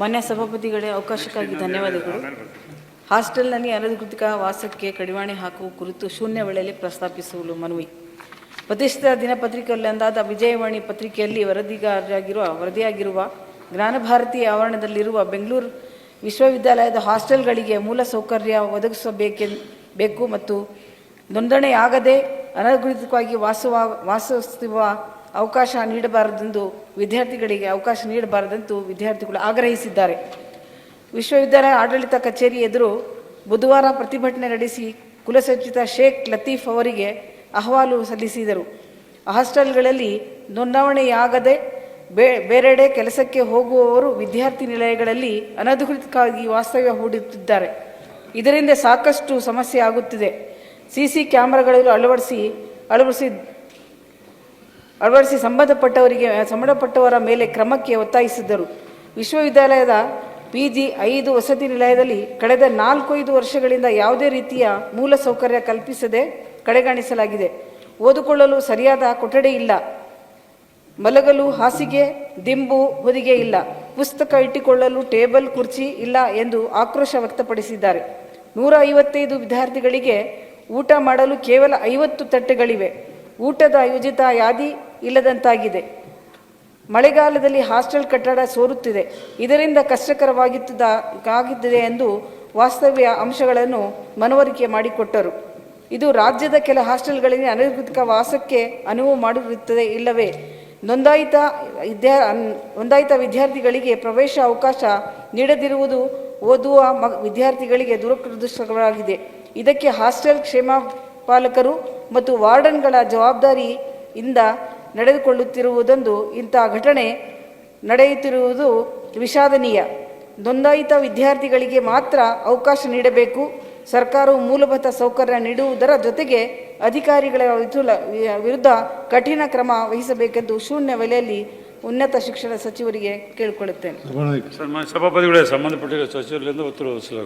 ಮಾನ್ಯ ಸಭಾಪತಿಗಳೇ, ಅವಕಾಶಕ್ಕಾಗಿ ಧನ್ಯವಾದಗಳು. ಹಾಸ್ಟೆಲ್ನಲ್ಲಿ ಅನಧಿಕೃತ ವಾಸಕ್ಕೆ ಕಡಿವಾಣ ಹಾಕುವ ಕುರಿತು ಶೂನ್ಯ ವೇಳೆಯಲ್ಲಿ ಪ್ರಸ್ತಾಪಿಸುವುದು ಮನವಿ. ಪ್ರತಿಷ್ಠಿತ ದಿನಪತ್ರಿಕೆಯಲ್ಲೊಂದಾದ ವಿಜಯವಾಣಿ ಪತ್ರಿಕೆಯಲ್ಲಿ ವರದಿಗಾರರಾಗಿರುವ, ವರದಿಯಾಗಿರುವ ಜ್ಞಾನಭಾರತಿ ಆವರಣದಲ್ಲಿರುವ ಬೆಂಗಳೂರು ವಿಶ್ವವಿದ್ಯಾಲಯದ ಹಾಸ್ಟೆಲ್ಗಳಿಗೆ ಮೂಲ ಸೌಕರ್ಯ ಒದಗಿಸಬೇಕೆ ಬೇಕು ಮತ್ತು ನೋಂದಣಿಯಾಗದೆ ಅನಧಿಕೃತವಾಗಿ ವಾಸವ ವಾಸಿಸುವ ಅವಕಾಶ ನೀಡಬಾರದೆಂದು ವಿದ್ಯಾರ್ಥಿಗಳಿಗೆ ಅವಕಾಶ ನೀಡಬಾರದೆಂದು ವಿದ್ಯಾರ್ಥಿಗಳು ಆಗ್ರಹಿಸಿದ್ದಾರೆ. ವಿಶ್ವವಿದ್ಯಾಲಯ ಆಡಳಿತ ಕಚೇರಿ ಎದುರು ಬುಧವಾರ ಪ್ರತಿಭಟನೆ ನಡೆಸಿ ಕುಲಸಚಿತ ಶೇಖ್ ಲತೀಫ್ ಅವರಿಗೆ ಅಹವಾಲು ಸಲ್ಲಿಸಿದರು. ಹಾಸ್ಟೆಲ್ಗಳಲ್ಲಿ ನೋಂದಾವಣೆಯಾಗದೆ ಬೇ, ಬೇರೆಡೆ ಕೆಲಸಕ್ಕೆ ಹೋಗುವವರು ವಿದ್ಯಾರ್ಥಿ ನಿಲಯಗಳಲ್ಲಿ ಅನಧಿಕೃತವಾಗಿ ವಾಸ್ತವ್ಯ ಹೂಡುತ್ತಿದ್ದಾರೆ. ಇದರಿಂದ ಸಾಕಷ್ಟು ಸಮಸ್ಯೆ ಆಗುತ್ತಿದೆ. ಸಿ ಸಿ ಕ್ಯಾಮ್ರಾಗಳಲ್ಲೂ ಅಳವಡಿಸಿ ಅಳವಡಿಸಿ ಅಳವಡಿಸಿ ಸಂಬಂಧಪಟ್ಟವರಿಗೆ, ಸಂಬಂಧಪಟ್ಟವರ ಮೇಲೆ ಕ್ರಮಕ್ಕೆ ಒತ್ತಾಯಿಸಿದ್ದರು. ವಿಶ್ವವಿದ್ಯಾಲಯದ ಪಿ ಜಿ ಐದು ವಸತಿ ನಿಲಯದಲ್ಲಿ ಕಳೆದ ನಾಲ್ಕೈದು ವರ್ಷಗಳಿಂದ ಯಾವುದೇ ರೀತಿಯ ಮೂಲ ಸೌಕರ್ಯ ಕಲ್ಪಿಸದೆ ಕಡೆಗಾಣಿಸಲಾಗಿದೆ. ಓದಿಕೊಳ್ಳಲು ಸರಿಯಾದ ಕೊಠಡಿ ಇಲ್ಲ. ಮಲಗಲು ಹಾಸಿಗೆ, ದಿಂಬು ಹೊದಿಗೆ ಇಲ್ಲ. ಪುಸ್ತಕ ಇಟ್ಟುಕೊಳ್ಳಲು ಟೇಬಲ್, ಕುರ್ಚಿ ಇಲ್ಲ ಎಂದು ಆಕ್ರೋಶ ವ್ಯಕ್ತಪಡಿಸಿದ್ದಾರೆ. ನೂರ ಐವತ್ತೈದು ವಿದ್ಯಾರ್ಥಿಗಳಿಗೆ ಊಟ ಮಾಡಲು ಕೇವಲ ಐವತ್ತು ತಟ್ಟೆಗಳಿವೆ. ಊಟದ ಯೋಜಿತ ಯಾದಿ ಇಲ್ಲದಂತಾಗಿದೆ. ಮಳೆಗಾಲದಲ್ಲಿ ಹಾಸ್ಟೆಲ್ ಕಟ್ಟಡ ಸೋರುತ್ತಿದೆ. ಇದರಿಂದ ಕಷ್ಟಕರವಾಗಿದ್ದ ಆಗಿದ್ದಿದೆ ಎಂದು ವಾಸ್ತವ್ಯ ಅಂಶಗಳನ್ನು ಮನವರಿಕೆ ಮಾಡಿಕೊಟ್ಟರು. ಇದು ರಾಜ್ಯದ ಕೆಲ ಹಾಸ್ಟೆಲ್ಗಳಿಗೆ ಅನಧಿಕೃತ ವಾಸಕ್ಕೆ ಅನುವು ಮಾಡಿರುತ್ತದೆ ಇಲ್ಲವೇ? ನೋಂದಾಯಿತ ವಿದ್ಯಾ, ನೋಂದಾಯಿತ ವಿದ್ಯಾರ್ಥಿಗಳಿಗೆ ಪ್ರವೇಶ ಅವಕಾಶ ನೀಡದಿರುವುದು ಓದುವ ಮ, ವಿದ್ಯಾರ್ಥಿಗಳಿಗೆ ದುರದೃಷ್ಟಕರವಾಗಿದೆ. ಇದಕ್ಕೆ ಹಾಸ್ಟೆಲ್ ಕ್ಷೇಮ ಪಾಲಕರು ಮತ್ತು ವಾರ್ಡನ್ಗಳ ಜವಾಬ್ದಾರಿಯಿಂದ ನಡೆದುಕೊಳ್ಳುತ್ತಿರುವುದೊಂದು ಇಂಥ ಘಟನೆ ನಡೆಯುತ್ತಿರುವುದು ವಿಷಾದನೀಯ. ನೋಂದಾಯಿತ ವಿದ್ಯಾರ್ಥಿಗಳಿಗೆ ಮಾತ್ರ ಅವಕಾಶ ನೀಡಬೇಕು. ಸರ್ಕಾರವು ಮೂಲಭೂತ ಸೌಕರ್ಯ ನೀಡುವುದರ ಜೊತೆಗೆ ಅಧಿಕಾರಿಗಳ ವಿರುದ್ಧ- ಕಠಿಣ ಕ್ರಮ ವಹಿಸಬೇಕೆಂದು ಶೂನ್ಯ ವೇಳೆಯಲ್ಲಿ ಉನ್ನತ ಶಿಕ್ಷಣ ಸಚಿವರಿಗೆ ಕೇಳಿಕೊಳ್ಳುತ್ತೇನೆ. ಸಭಾಪತಿಗಳೇ, ಸಂಬಂಧಪಟ್ಟಿರುವ ಸಚಿವರಿಂದ ಉತ್ತರ